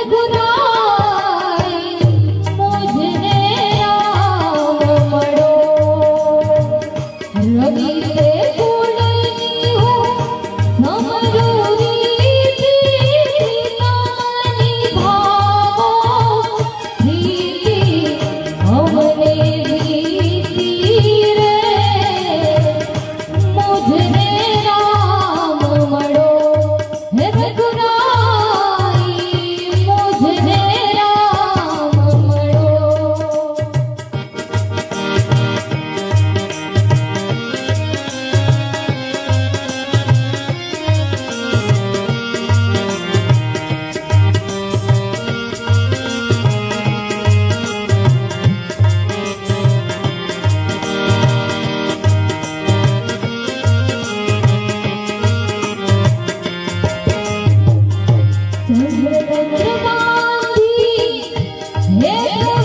रघुरा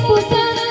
putas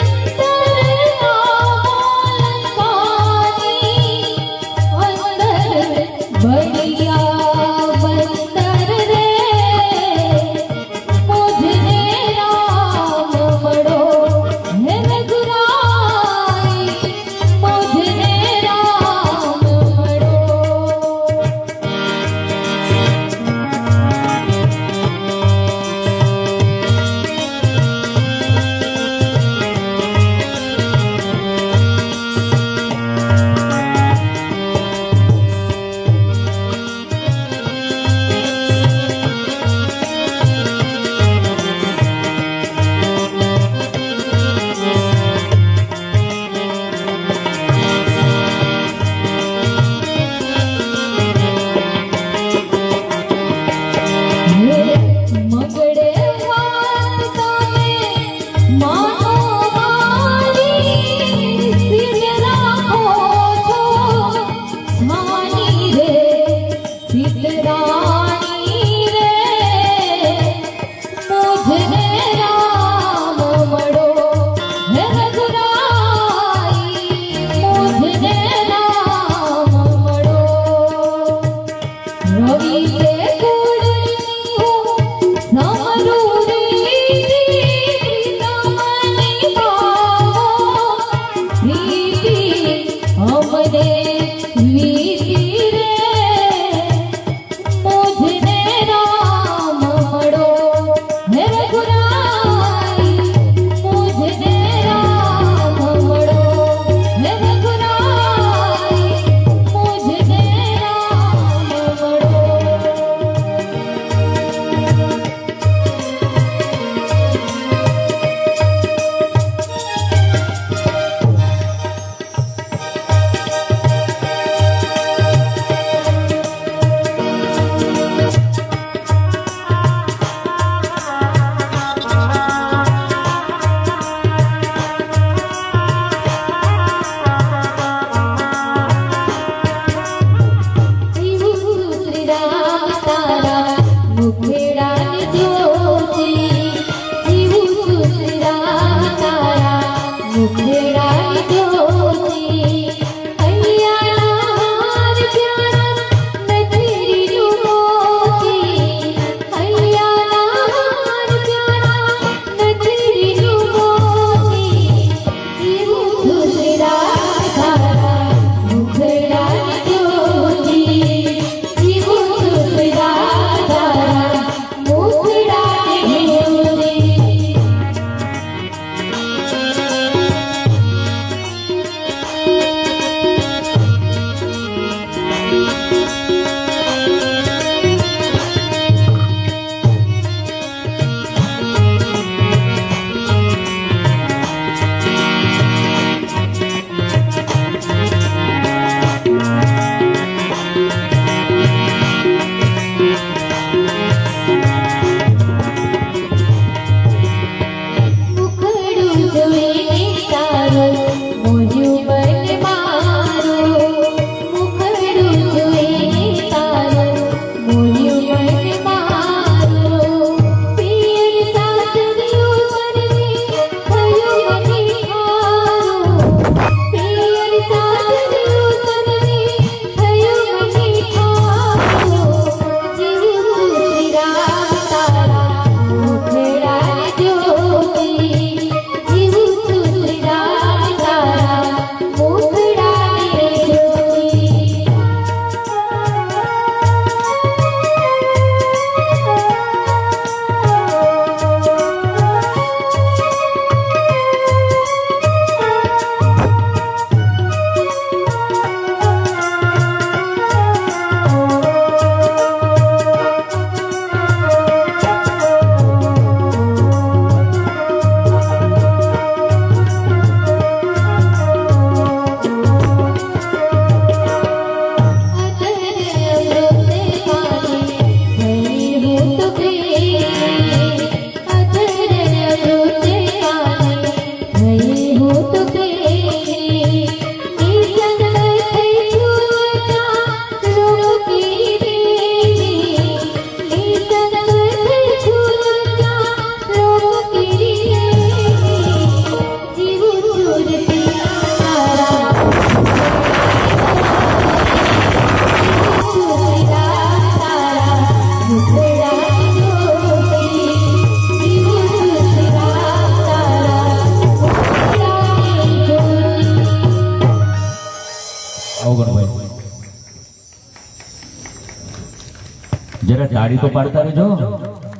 જરા તાળી તો પાડતા રહેજો.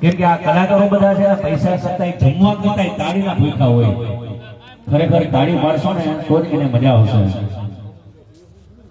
કેમ કે આ કલાકારો બધા છે પૈસા કરતા જમવા કરતા તાળીના ભૂખા હોય. ખરેખર તાળી મારશો ને, તો જ એને મજા આવશે.